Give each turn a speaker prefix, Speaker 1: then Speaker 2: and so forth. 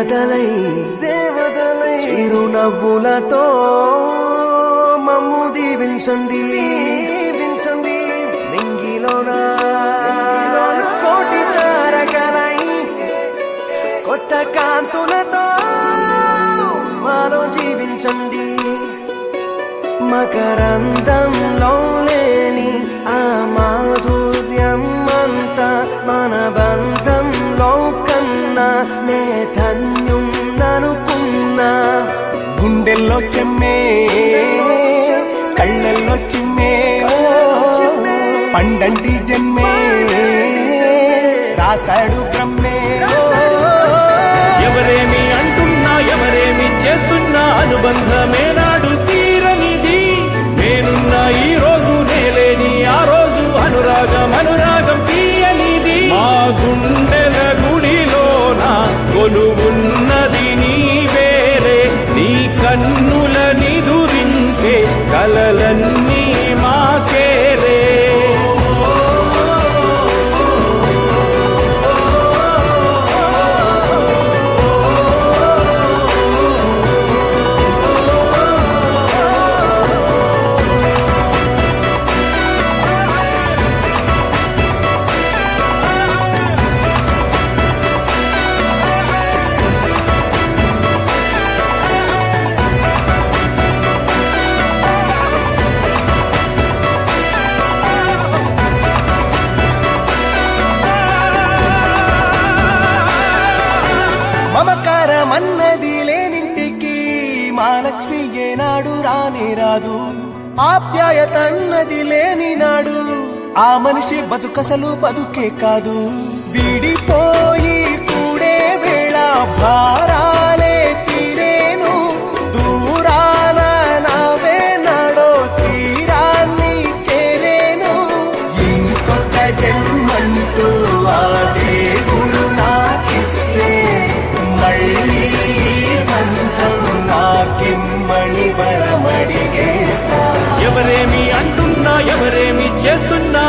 Speaker 1: దేవతలై దేవతలై చిరునవ్వులతో మమ్ము దీవించండి. దీవించండి. నింగిలోన కోటి తారకలై కొత్త కాంతులతో మాలో జీవించండి. మకరందంలో లేని ఆ మాధుర్యం అంతా మన కళ్ళల్లో చెమ్మే. కళ్ళల్లో చిమ్మే. పండంటి జన్మే. రాశాడు బ్రహ్మే.
Speaker 2: ఎవరేమి అంటున్నా ఎవరేమి చేస్తున్నా అనుబంధమేనా? కలలన్నీ
Speaker 1: రానే రాదు. ఆప్యాయతన్నది లేని నాడు. ఆ మనిషి బతుకసలు బతుకే కాదు. వీడి ఎవరేమి అంటున్నా ఎవరేమి చేస్తున్నా